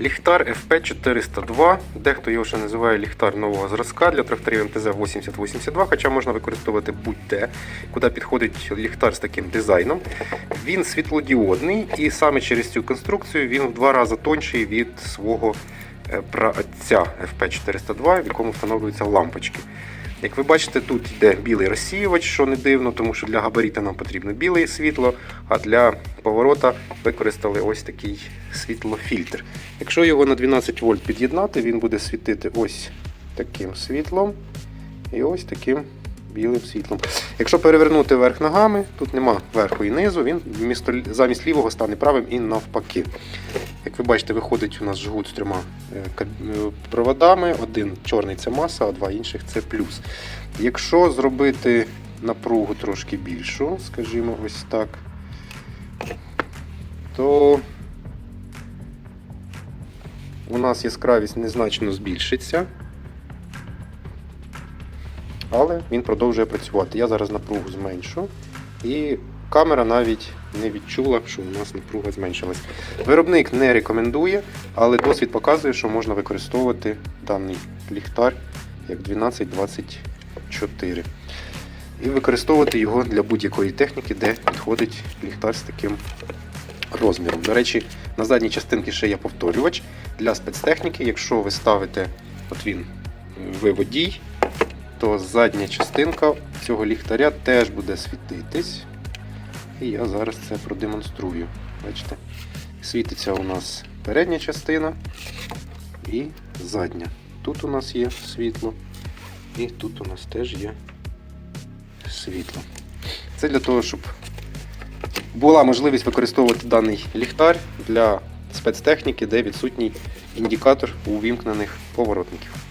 Ліхтар FP402. Дехто його ще називає ліхтар нового зразка для тракторів МТЗ 8082, хоча можна використовувати будь-де, куди підходить ліхтар з таким дизайном. Він світлодіодний і саме через цю конструкцію він в два рази тонший від свого е, праотця FP402, в якому встановлюються лампочки. Як ви бачите, тут йде білий розсіювач, що не дивно, тому що для габаріта нам потрібно біле світло, а для поворота використали ось такий світлофільтр. Якщо його на 12 вольт під'єднати, він буде світити ось таким світлом і ось таким білим світлом. Якщо перевернути верх ногами, тут нема верху і низу, він замість лівого стане правим і навпаки. Як ви бачите, виходить у нас жгут з трьома е, е, проводами. Один чорний це маса, а два інших це плюс. Якщо зробити напругу трошки більшу, скажімо, ось так, то у нас яскравість незначно збільшиться. Але він продовжує працювати. Я зараз напругу зменшу. І камера навіть не відчула, що у нас напруга зменшилась. Виробник не рекомендує, але досвід показує, що можна використовувати даний ліхтар як 1224. І використовувати його для будь-якої техніки, де підходить ліхтар з таким розміром. До речі, на задній частинці ще є повторювач для спецтехніки. Якщо ви ставите, от він, ви водій, то задня частинка цього ліхтаря теж буде світитись. І я зараз це продемонструю. Бачите? Світиться у нас передня частина і задня. Тут у нас є світло, і тут у нас теж є світло. Це для того, щоб була можливість використовувати даний ліхтар для спецтехніки, де відсутній індикатор увімкнених поворотників.